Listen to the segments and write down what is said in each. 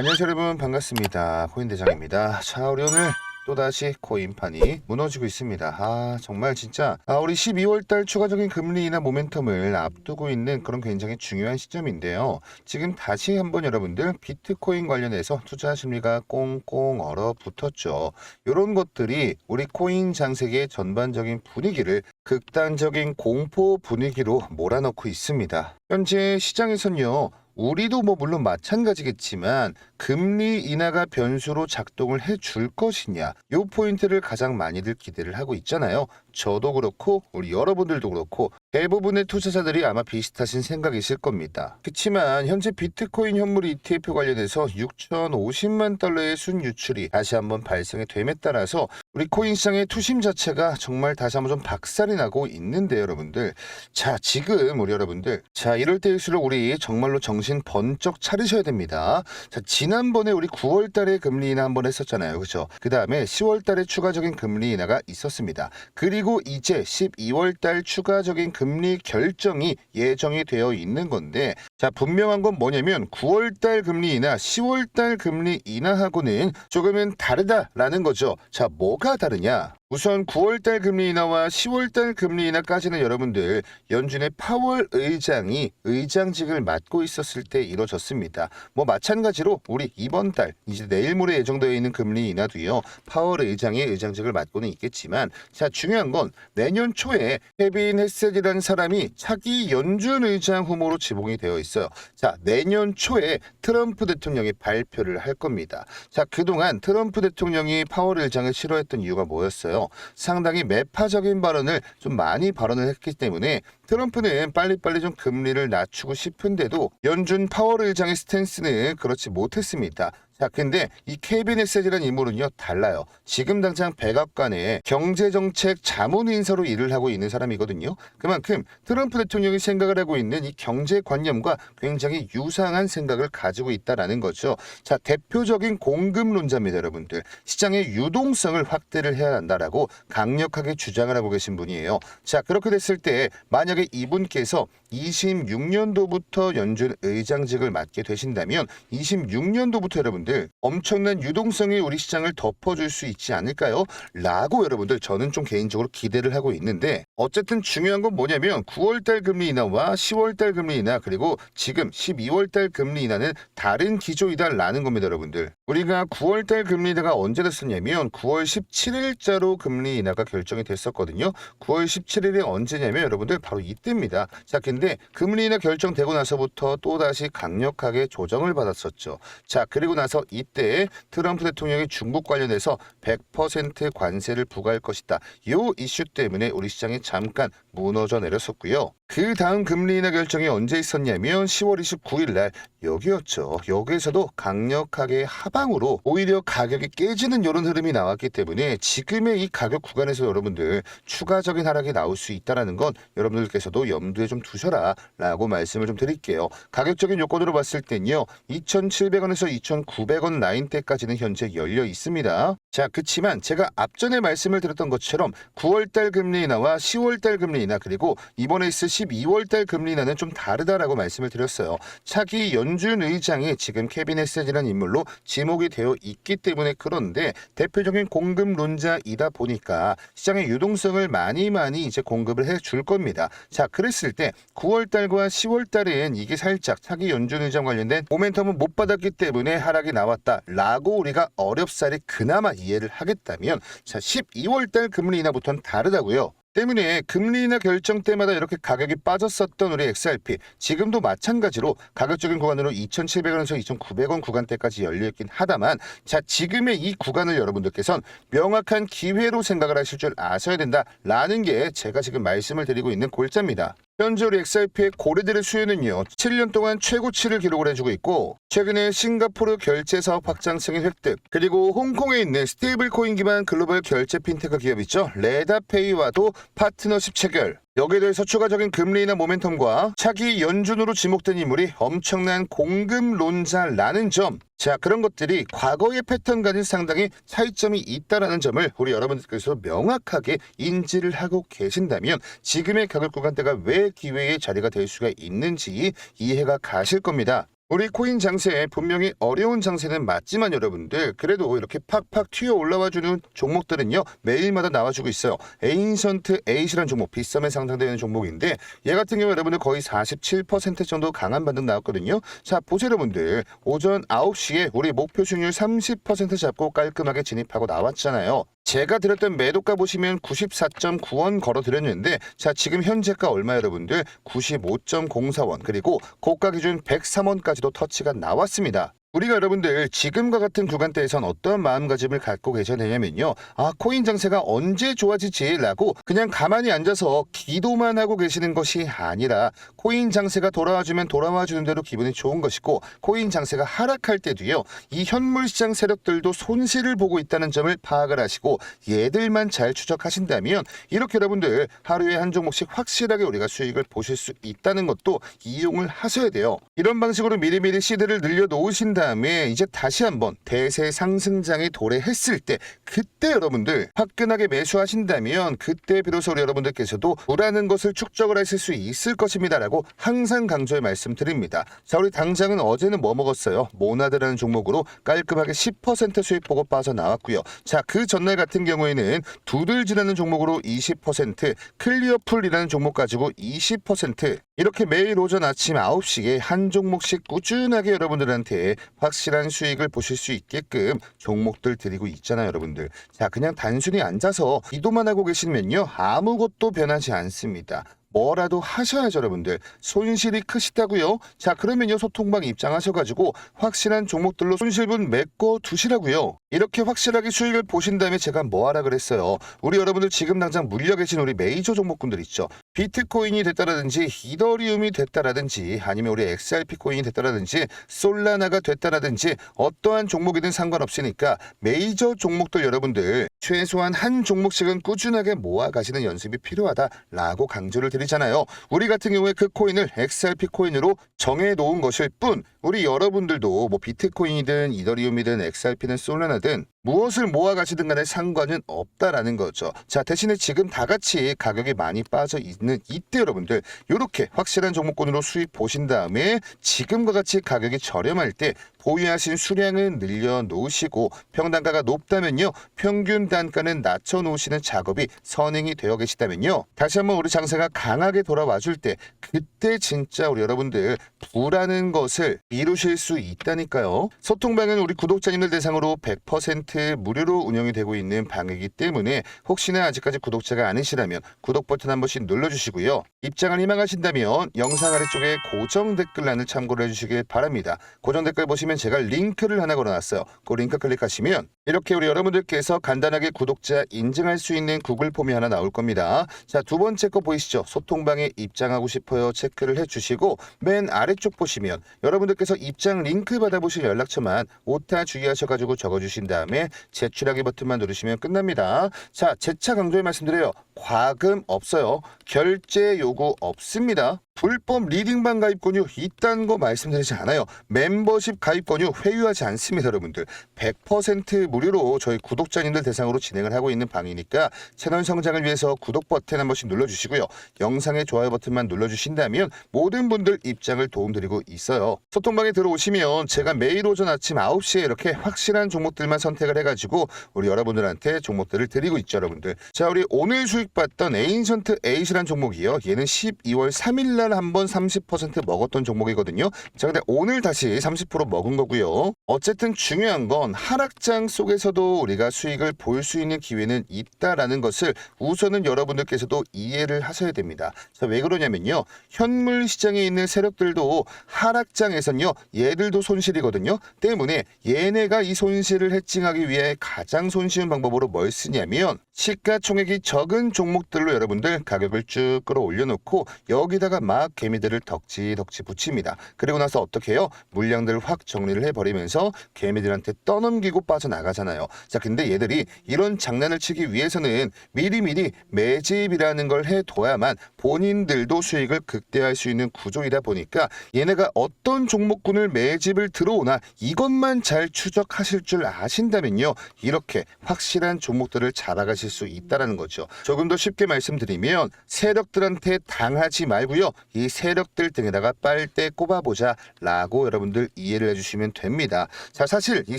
안녕하세요 여러분. 반갑습니다. 코인대장입니다. 자 우리 오늘 또다시 코인판이 무너지고 있습니다. 아 정말 진짜. 아, 우리 12월달 추가적인 금리 인하 모멘텀을 앞두고 있는 그런 굉장히 중요한 시점인데요. 지금 다시 한번 여러분들 비트코인 관련해서 투자 심리가 꽁꽁 얼어붙었죠. 이런 것들이 우리 코인 장세계의 전반적인 분위기를 극단적인 공포 분위기로 몰아넣고 있습니다. 현재 시장에선요 우리도 뭐 물론 마찬가지겠지만 금리 인하가 변수로 작동을 해 줄 것이냐 요 포인트를 가장 많이들 기대를 하고 있잖아요. 저도 그렇고 우리 여러분들도 그렇고 대부분의 투자자들이 아마 비슷하신 생각이실 겁니다. 그렇지만 현재 비트코인 현물 ETF 관련해서 6,050만 달러의 순유출이 다시 한번 발생이 됨에 따라서 우리 코인 시장의 투심 자체가 정말 다시 한번 좀 박살이 나고 있는데 여러분들 자 지금 우리 여러분들 자 이럴 때일수록 우리 정말로 정신 번쩍 차리셔야 됩니다. 자 지난번에 우리 9월 달에 금리 인하 한번 했었잖아요. 그죠? 그 다음에 10월 달에 추가적인 금리 인하가 있었습니다. 그리고 이제 12월 달 추가적인 금리 결정이 예정이 되어 있는 건데 자 분명한 건 뭐냐면 9월 달 금리 인하, 10월 달 금리 인하하고는 조금은 다르다라는 거죠. 자뭐 가 다르냐? 우선 9월달 금리 인하와 10월달 금리 인하까지는 여러분들 연준의 파월 의장이 의장직을 맡고 있었을 때 이뤄졌습니다. 뭐 마찬가지로 우리 이번 달 이제 내일 모레 예정되어 있는 금리 인하도요. 파월 의장이 의장직을 맡고는 있겠지만 자 중요한 건 내년 초에 케빈 헤셋이라는 사람이 차기 연준 의장 후보로 지목이 되어 있어요. 자 내년 초에 트럼프 대통령이 발표를 할 겁니다. 자 그동안 트럼프 대통령이 파월 의장을 싫어했던 이유가 뭐였어요? 상당히 매파적인 발언을 좀 많이 발언을 했기 때문에 트럼프는 빨리빨리 좀 금리를 낮추고 싶은데도 연준 파월 의장의 스탠스는 그렇지 못했습니다. 자, 근데 이 케빈 헤셋이라는 인물은요, 달라요. 지금 당장 백악관에 경제정책 자문인사로 일을 하고 있는 사람이거든요. 그만큼 트럼프 대통령이 생각을 하고 있는 이 경제관념과 굉장히 유사한 생각을 가지고 있다라는 거죠. 자, 대표적인 공급론자입니다, 여러분들. 시장의 유동성을 확대를 해야 한다라고 강력하게 주장을 하고 계신 분이에요. 자, 그렇게 됐을 때 만약에 이분께서 26년도부터 연준 의장직을 맡게 되신다면 26년도부터 여러분들 엄청난 유동성이 우리 시장을 덮어줄 수 있지 않을까요? 라고 여러분들 저는 좀 개인적으로 기대를 하고 있는데 어쨌든 중요한 건 뭐냐면 9월달 금리 인하와 10월달 금리 인하 그리고 지금 12월달 금리 인하는 다른 기조이다라는 겁니다 여러분들. 우리가 9월달 금리 인하가 언제 됐었냐면 9월 17일자로 금리 인하가 결정이 됐었거든요. 9월 17일이 언제냐면 여러분들 바로 이때입니다. 자 근데 금리 인하 결정되고 나서부터 또다시 강력하게 조정을 받았었죠. 자 그리고 나서 이때 트럼프 대통령이 중국 관련해서 100% 관세를 부과할 것이다 요 이슈 때문에 우리 시장이 잠깐 무너져 내렸었고요. 그 다음 금리 인하 결정이 언제 있었냐면 10월 29일 날 여기였죠. 여기에서도 강력하게 하방으로 오히려 가격이 깨지는 이런 흐름이 나왔기 때문에 지금의 이 가격 구간에서 여러분들 추가적인 하락이 나올 수 있다라는 건 여러분들께서도 염두에 좀 두셔라 라고 말씀을 좀 드릴게요. 가격적인 요건으로 봤을 땐요. 2,700원에서 2,900원 라인대까지는 현재 열려 있습니다. 자, 그치만 제가 앞전에 말씀을 드렸던 것처럼 9월달 금리 인하와 10월달 금리 인하 그리고 이번에 있을 12월달 금리 인하는 좀 다르다라고 말씀을 드렸어요. 차기 연준 의장이 지금 케빈 헤셋이라는 인물로 지목이 되어 있기 때문에 그런데 대표적인 공급론자이다 보니까 시장의 유동성을 많이 많이 이제 공급을 해줄 겁니다. 자, 그랬을 때 9월달과 10월달엔 이게 살짝 차기 연준 의장 관련된 모멘텀을 못 받았기 때문에 하락이 나왔다라고 우리가 어렵사리 그나마 이해를 하겠다면 자, 12월달 금리 인하부터는 다르다고요. 때문에 금리 인하 결정 때마다 이렇게 가격이 빠졌었던 우리 XRP 지금도 마찬가지로 가격적인 구간으로 2,700원에서 2,900원 구간대까지 열려있긴 하다만 자 지금의 이 구간을 여러분들께선 명확한 기회로 생각을 하실 줄 아셔야 된다라는 게 제가 지금 말씀을 드리고 있는 골자입니다. 현재 우리 XRP의 고래들의 수요는요 7년 동안 최고치를 기록을 해주고 있고 최근에 싱가포르 결제 사업 확장 승인 획득 그리고 홍콩에 있는 스테이블 코인 기반 글로벌 결제 핀테크 기업 있죠. 레다페이와도 파트너십 체결 여기에 대해서 추가적인 금리 인하 모멘텀과 차기 연준으로 지목된 인물이 엄청난 공급론자라는 점. 자, 그런 것들이 과거의 패턴과는 상당히 차이점이 있다라는 점을 우리 여러분들께서 명확하게 인지를 하고 계신다면 지금의 가격 구간대가 왜 기회의 자리가 될 수가 있는지 이해가 가실 겁니다. 우리 코인 장세 분명히 어려운 장세는 맞지만 여러분들 그래도 이렇게 팍팍 튀어 올라와주는 종목들은요 매일마다 나와주고 있어요. 에인션트 에이시라는 종목 비썸에 상장되는 종목인데 얘 같은 경우 여러분들 거의 47% 정도 강한 반등 나왔거든요. 자 보세요 여러분들 오전 9시에 우리 목표 수익률 30% 잡고 깔끔하게 진입하고 나왔잖아요. 제가 드렸던 매도가 보시면 94.9원 걸어 드렸는데 자 지금 현재가 얼마 여러분들 95.04원 그리고 고가 기준 103원까지도 터치가 나왔습니다. 우리가 여러분들 지금과 같은 구간대에선 어떤 마음가짐을 갖고 계셔야 되냐면요. 아, 코인 장세가 언제 좋아지지라고 그냥 가만히 앉아서 기도만 하고 계시는 것이 아니라 코인 장세가 돌아와주면 돌아와주는 대로 기분이 좋은 것이고 코인 장세가 하락할 때도요. 이 현물 시장 세력들도 손실을 보고 있다는 점을 파악을 하시고 얘들만 잘 추적하신다면 이렇게 여러분들 하루에 한 종목씩 확실하게 우리가 수익을 보실 수 있다는 것도 이용을 하셔야 돼요. 이런 방식으로 미리미리 시드를 늘려 놓으신 다음에 이제 다시 한번 대세 상승장이 도래했을 때 그때 여러분들 화끈하게 매수하신다면 그때 비로소 우리 여러분들께서도 우라는 것을 축적을 하실 수 있을 것입니다라고 항상 강조해 말씀드립니다. 자 우리 당장은 어제는 뭐 먹었어요? 모나드라는 종목으로 깔끔하게 10% 수익 보고 빠져나왔고요. 자 그 전날 같은 경우에는 두들지라는 종목으로 20% 클리어풀이라는 종목 가지고 20% 이렇게 매일 오전 아침 9시에 한 종목씩 꾸준하게 여러분들한테 확실한 수익을 보실 수 있게끔 종목들 드리고 있잖아요, 여러분들. 자, 그냥 단순히 앉아서 기도만 하고 계시면요. 아무것도 변하지 않습니다. 뭐라도 하셔야죠, 여러분들. 손실이 크시다고요? 자, 그러면요, 소통방 입장하셔가지고 확실한 종목들로 손실분 메꿔 두시라고요. 이렇게 확실하게 수익을 보신 다음에 제가 뭐 하라 그랬어요. 우리 여러분들 지금 당장 물려 계신 우리 메이저 종목군들 있죠. 비트코인이 됐다라든지 이더리움이 됐다라든지 아니면 우리 XRP 코인이 됐다라든지 솔라나가 됐다라든지 어떠한 종목이든 상관없으니까 메이저 종목들 여러분들 최소한 한 종목씩은 꾸준하게 모아 가시는 연습이 필요하다라고 강조를 드 리잖아요. 우리 같은 경우에 그 코인을 XRP 코인으로 정해 놓은 것일 뿐 우리 여러분들도 뭐 비트코인이든 이더리움이든 XRP든 솔라나든 무엇을 모아 가시든 간에 상관은 없다라는 거죠. 자, 대신에 지금 다 같이 가격이 많이 빠져 있는 이때 여러분들 이렇게 확실한 종목군으로 수익 보신 다음에 지금과 같이 가격이 저렴할 때 보유하신 수량은 늘려 놓으시고 평단가가 높다면요. 평균 단가는 낮춰 놓으시는 작업이 선행이 되어 계시다면요. 다시 한번 우리 장세가 강하게 돌아와 줄 때 그때 진짜 우리 여러분들 부라는 것을 이루실 수 있다니까요. 소통방은 우리 구독자님들 대상으로 100% 무료로 운영이 되고 있는 방이기 때문에 혹시나 아직까지 구독자가 아니시라면 구독 버튼 한 번씩 눌러주시고요. 입장을 희망하신다면 영상 아래쪽에 고정 댓글란을 참고를 해주시길 바랍니다. 고정 댓글 보시면 제가 링크를 하나 걸어놨어요. 그 링크 클릭하시면 이렇게 우리 여러분들께서 간단하게 구독자 인증할 수 있는 구글 폼이 하나 나올 겁니다. 자, 두 번째 거 보이시죠? 소통방에 입장하고 싶어요. 체크를 해주시고 맨 아래쪽 보시면 여러분들께서 입장 링크 받아보실 연락처만 오타 주의하셔가지고 적어주신 다음에 제출하기 버튼만 누르시면 끝납니다. 자, 재차 강조해 말씀드려요. 과금 없어요. 결제 요구 없습니다. 불법 리딩방 가입 권유 있다는 거 말씀드리지 않아요. 멤버십 가입 권유 회유하지 않습니다, 여러분들. 100% 무료로 저희 구독자님들 대상으로 진행을 하고 있는 방이니까 채널 성장을 위해서 구독 버튼 한 번씩 눌러주시고요. 영상의 좋아요 버튼만 눌러주신다면 모든 분들 입장을 도움드리고 있어요. 소통방에 들어오시면 제가 매일 오전 아침 9시에 이렇게 확실한 종목들만 선택을 해가지고 우리 여러분들한테 종목들을 드리고 있죠, 여러분들. 자, 우리 오늘 수익 봤던 에인션트 에이시란 종목이요. 얘는 12월 3일 날한 번 30% 먹었던 종목이거든요. 자, 근데 오늘 다시 30% 먹은 거고요. 어쨌든 중요한 건 하락장 속에서도 우리가 수익을 볼 수 있는 기회는 있다라는 것을 우선은 여러분들께서도 이해를 하셔야 됩니다. 자, 왜 그러냐면요. 현물 시장에 있는 세력들도 하락장에선요. 얘들도 손실이거든요. 때문에 얘네가 이 손실을 해칭하기 위해 가장 손쉬운 방법으로 뭘 쓰냐면 시가총액이 적은 종목들로 여러분들 가격을 쭉 끌어올려 놓고 여기다가 막 개미들을 덕지덕지 붙입니다. 그리고 나서 어떻게 해요? 물량들을 확 정리를 해버리면서 개미들한테 떠넘기고 빠져나가잖아요. 자, 근데 얘들이 이런 장난을 치기 위해서는 미리미리 매집이라는 걸 해둬야만 본인들도 수익을 극대화할 수 있는 구조이다 보니까 얘네가 어떤 종목군을 매집을 들어오나 이것만 잘 추적하실 줄 아신다면요. 이렇게 확실한 종목들을 잡아가실 수 있다라는 거죠. 조금 더 쉽게 말씀드리면 세력들한테 당하지 말고요. 이 세력들 등에다가 빨대 꼽아보자 라고 여러분들 이해를 해주시면 됩니다. 자 사실 이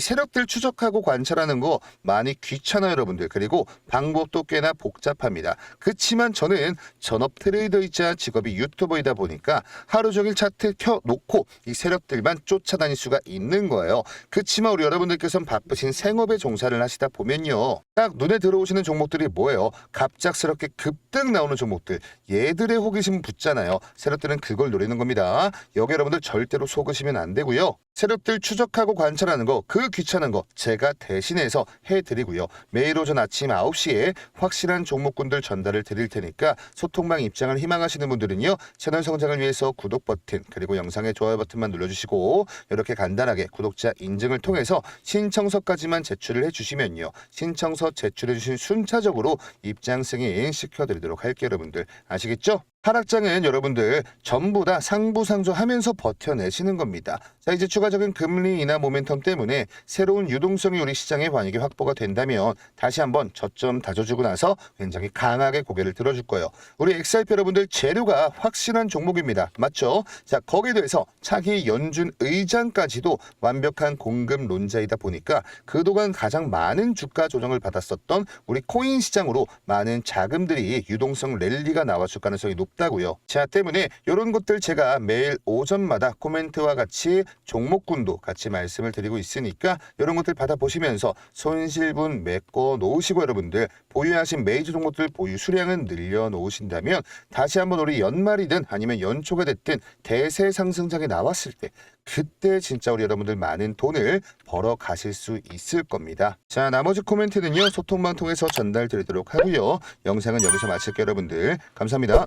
세력들 추적하고 관찰하는 거 많이 귀찮아요 여러분들 그리고 방법도 꽤나 복잡합니다. 그치만 저는 전업 트레이더이자 직업이 유튜버이다 보니까 하루 종일 차트 켜놓고 이 세력들만 쫓아다닐 수가 있는 거예요. 그치만 우리 여러분들께서는 바쁘신 생업에 종사를 하시다 보면요. 딱 눈에 들어오시는 종목들이 뭐예요? 갑작스럽게 급등 나오는 종목들. 얘들의 호기심 붙잖아요. 세력들은 그걸 노리는 겁니다. 여기 여러분들 절대로 속으시면 안 되고요. 세력들 추적하고 관찰하는 거, 그 귀찮은 거 제가 대신해서 해드리고요. 매일 오전 아침 9시에 확실한 종목군들 전달을 드릴 테니까 소통방 입장을 희망하시는 분들은요. 채널 성장을 위해서 구독 버튼 그리고 영상의 좋아요 버튼만 눌러주시고 이렇게 간단하게 구독자 인증을 통해서 신청서까지만 제출을 해주시면요. 신청서 제출해주신 순차적으로 입장 승인 시켜드리도록 할게요 여러분들 아시겠죠? 하락장은 여러분들 전부 다 상부상조하면서 버텨내시는 겁니다. 자 이제 추가 적인 금리 인하 모멘텀 때문에 새로운 유동성이 우리 시장에 만약에 확보가 된다면 다시 한번 저점 다져주고 나서 굉장히 강하게 고개를 들어줄 거예요. 우리 XRP 여러분들 재료가 확실한 종목입니다. 맞죠? 자 거기에 대해서 차기 연준 의장까지도 완벽한 공급론자이다 보니까 그동안 가장 많은 주가 조정을 받았었던 우리 코인 시장으로 많은 자금들이 유동성 랠리가 나왔을 가능성이 높다고요. 자 때문에 이런 것들 제가 매일 오전마다 코멘트와 같이 종목군도 같이 말씀을 드리고 있으니까 이런 것들 받아보시면서 손실분 메꿔 놓으시고 여러분들 보유하신 메이저 종목들 보유 수량은 늘려 놓으신다면 다시 한번 우리 연말이든 아니면 연초가 됐든 대세 상승장에 나왔을 때 그때 진짜 우리 여러분들 많은 돈을 벌어 가실 수 있을 겁니다. 자, 나머지 코멘트는요, 소통방 통해서 전달 드리도록 하고요. 영상은 여기서 마칠게요, 여러분들. 감사합니다.